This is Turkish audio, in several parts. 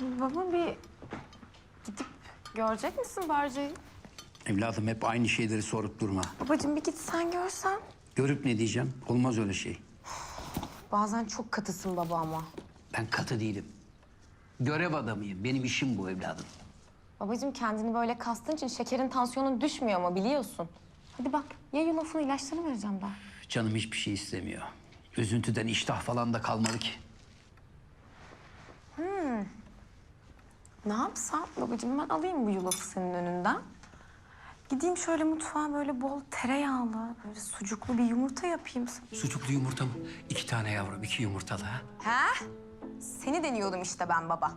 Baba bir gidip görecek misin Barca'yı? Evladım hep aynı şeyleri sorup durma. Babacığım bir git sen görsen. Görüp ne diyeceğim? Olmaz öyle şey. Bazen çok katısın baba ama. Ben katı değilim. Görev adamıyım. Benim işim bu evladım. Babacığım kendini böyle kastığın için şekerin tansiyonun düşmüyor ama biliyorsun. Hadi bak ya yulafını ilaçlarını vereceğim daha. Canım hiçbir şey istemiyor. Üzüntüden iştah falan da kalmadı ki. Ne yapsam babacığım ben alayım bu yulafı senin önünden. Gideyim şöyle mutfağa böyle bol tereyağlı, böyle sucuklu bir yumurta yapayım. Sucuklu yumurta mı? İki tane yavrum, iki yumurtalı ha? He? Seni deniyordum işte ben baba.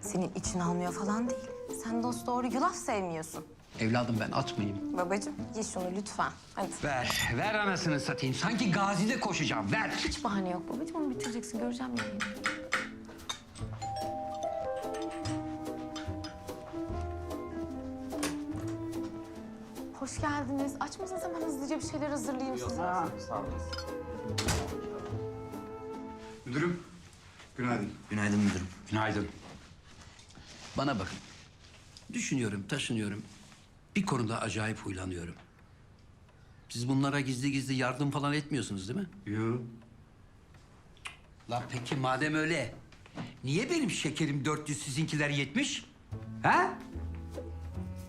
Senin için almıyor falan değil. Sen dost doğru yulaf sevmiyorsun. Evladım ben atmayayım. Babacığım ye şunu lütfen. Hadi. Ver, ver anasını satayım. Sanki gazide koşacağım, ver. Hiç bahane yok babacığım onu bitireceksin göreceğim yemeğini. Hoş geldiniz. Aç mısınız hemen hızlıca bir şeyler hazırlayayım size. Müdürüm, günaydın. Günaydın müdürüm. Günaydın. Bana bakın. Düşünüyorum, taşınıyorum. Bir konuda acayip huylanıyorum. Siz bunlara gizli gizli yardım falan etmiyorsunuz değil mi? Yo. La peki madem öyle, niye benim şekerim 400 sizinkiler 70? Ha?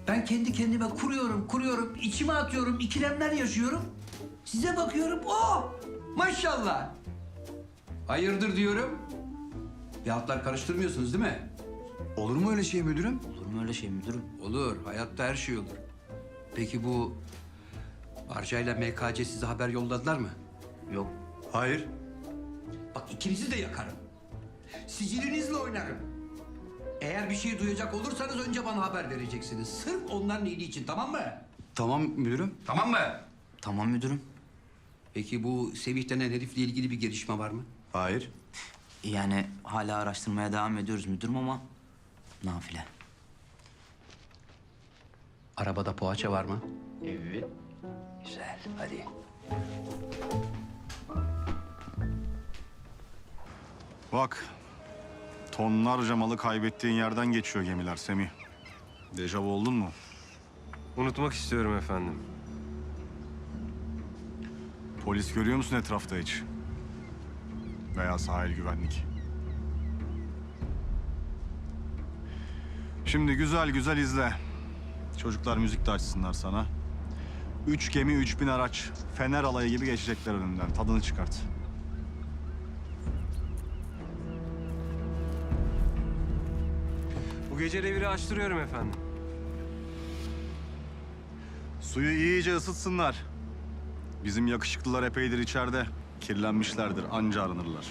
Ben kendi kendime kuruyorum, kuruyorum, içime atıyorum, ikilemler yaşıyorum. Size bakıyorum, oh! Maşallah! Hayırdır diyorum. Bir hatlar karıştırmıyorsunuz değil mi? Olur mu öyle şey müdürüm? Olur mu öyle şey müdürüm? Olur, hayatta her şey olur. Peki bu Barca ile MKC size haber yolladılar mı? Yok. Hayır. Bak ikinizi de yakarım. Sicilinizle oynarım. Eğer bir şey duyacak olursanız önce bana haber vereceksiniz. Sırf onların iyiliği için tamam mı? Tamam müdürüm. Tamam mı? Tamam müdürüm. Peki bu Sevih denen herifle ilgili bir gelişme var mı? Hayır. Yani hala araştırmaya devam ediyoruz müdürüm ama nafile. Arabada poğaça var mı? Evet. Güzel, hadi. Bak, tonlarca malı kaybettiğin yerden geçiyor gemiler Semih. Dejavu oldun mu? Unutmak istiyorum efendim. Polis görüyor musun etrafta hiç? Veya sahil güvenlik. Şimdi güzel güzel izle. Çocuklar müzik de açsınlar sana. Üç gemi, üç bin araç. Fener alayı gibi geçecekler önünden. Tadını çıkart. Bu gece reviri açtırıyorum efendim. Suyu iyice ısıtsınlar. Bizim yakışıklılar epeydir içeride. Kirlenmişlerdir, anca aranırlar.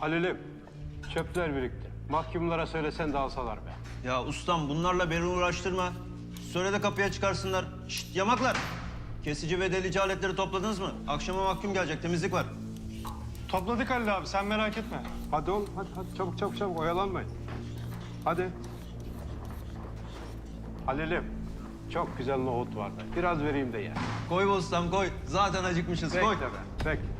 Halil'im, çöpler birikti. Mahkumlara söylesen de alsalar be. Ya ustam bunlarla beni uğraştırma. Söyle de kapıya çıkarsınlar. Şşt yamaklar. Kesici ve delici aletleri topladınız mı? Akşama mahkum gelecek temizlik var. Topladık Halil abi, sen merak etme. Hadi oğlum, hadi, hadi çabuk çabuk çabuk, oyalanmayın. Hadi. Halil'im, çok güzel nohut vardı. Biraz vereyim de ye. Koy ustam koy. Zaten acıkmışız koy. Bekle be, bekle.